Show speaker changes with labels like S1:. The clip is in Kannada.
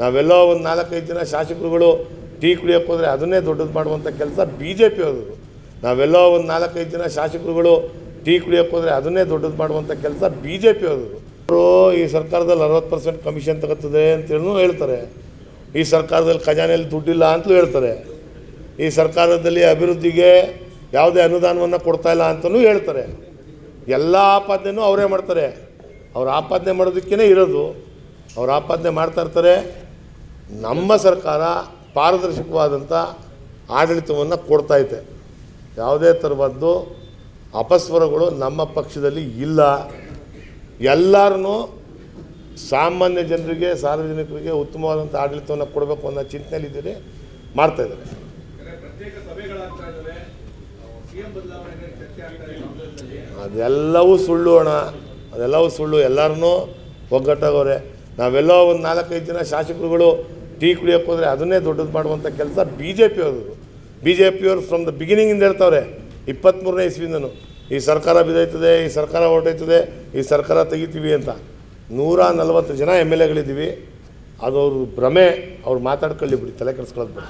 S1: ನಾವೆಲ್ಲೋ ಒಂದು ನಾಲ್ಕೈದು ಜನ ಶಾಸಕರುಗಳು ಟೀ ಕುಡಿಯೋಕೆ ಹೋದರೆ ಅದನ್ನೇ ದೊಡ್ಡದು ಮಾಡುವಂಥ ಕೆಲಸ ಬಿ ಜೆ ಪಿ ಅವರು ನಾವೆಲ್ಲೋ ಒಂದು ನಾಲ್ಕೈದು ಜನ ಶಾಸಕರುಗಳು ಟೀ ಕುಡಿಯೋಕೆ ಹೋದರೆ ಅದನ್ನೇ ದೊಡ್ಡದು ಮಾಡುವಂಥ ಕೆಲಸ ಬಿ ಜೆ ಪಿ ಅವರು ಈ ಸರ್ಕಾರದಲ್ಲಿ ಅರವತ್ತು ಪರ್ಸೆಂಟ್ ಕಮಿಷನ್ ತಗೋತದೆ ಅಂತೇಳೂ ಹೇಳ್ತಾರೆ. ಈ ಸರ್ಕಾರದಲ್ಲಿ ಖಜಾನೆಯಲ್ಲಿ ದುಡ್ಡಿಲ್ಲ ಅಂತಲೂ ಹೇಳ್ತಾರೆ. ಈ ಸರ್ಕಾರದಲ್ಲಿ ಅಭಿವೃದ್ಧಿಗೆ ಯಾವುದೇ ಅನುದಾನವನ್ನು ಕೊಡ್ತಾ ಇಲ್ಲ ಅಂತಲೂ ಹೇಳ್ತಾರೆ. ಎಲ್ಲ ಆಪಾದನೆಯೂ ಅವರೇ ಮಾಡ್ತಾರೆ. ಅವ್ರು ಆಪಾದನೆ ಮಾಡೋದಕ್ಕೇ ಇರೋದು. ಅವ್ರು ಆಪಾದನೆ ಮಾಡ್ತಾ ಇರ್ತಾರೆ. ನಮ್ಮ ಸರ್ಕಾರ ಪಾರದರ್ಶಕವಾದಂಥ ಆಡಳಿತವನ್ನು ಕೊಡ್ತಾಯಿದೆ ಯಾವುದೇ ಥರದ್ದು ಅಪಸ್ವರಗಳು ನಮ್ಮ ಪಕ್ಷದಲ್ಲಿ ಇಲ್ಲ. ಎಲ್ಲರೂ ಸಾಮಾನ್ಯ ಜನರಿಗೆ ಸಾರ್ವಜನಿಕರಿಗೆ ಉತ್ತಮವಾದಂಥ ಆಡಳಿತವನ್ನು ಕೊಡಬೇಕು ಅನ್ನೋ ಚಿಂತನೆಯಲ್ಲಿದ್ದೀರಿ ಮಾಡ್ತಾಯಿದ್ದಾರೆ ಅದೆಲ್ಲವೂ ಸುಳ್ಳು ಅಣ್ಣ. ಅದೆಲ್ಲವೂ ಸುಳ್ಳು. ಎಲ್ಲರೂ ಒಗ್ಗಟ್ಟಾಗವ್ರೆ ನಾವೆಲ್ಲೋ ಒಂದು ನಾಲ್ಕೈದು ಜನ ಶಾಸಕರುಗಳು ಟೀ ಕುಡಿಯೋಕೆ ಹೋದರೆ ಅದನ್ನೇ ದೊಡ್ಡದು ಮಾಡುವಂಥ ಕೆಲಸ ಬಿ ಜೆ ಪಿ ಅವರು ಬಿ ಜೆ ಪಿಯವರು ಫ್ರಮ್ ದ ಬಿಗಿನಿಂಗಿಂದ ಹೇಳ್ತಾವ್ರೆ. ಇಪ್ಪತ್ತ್ಮೂರನೇ ಇಸ್ವಿಂದನು ಈ ಸರ್ಕಾರ ಬಿದೈತದೆ ಈ ಸರ್ಕಾರ ಹೊರಟೈತದೆ ಈ ಸರ್ಕಾರ ತೆಗಿತೀವಿ ಅಂತ. ನೂರ ನಲವತ್ತು ಜನ ಎಂ ಎಲ್ ಎಗಳಿದ್ದೀವಿ. ಅದು ಅವ್ರ ಭ್ರಮೆ. ಅವ್ರು ಮಾತಾಡ್ಕೊಳ್ಳಿ ಬಿಡಿ, ತಲೆ ಕೆಡಿಸ್ಕೊಳ್ಳೋದು ಬಿಡಿ.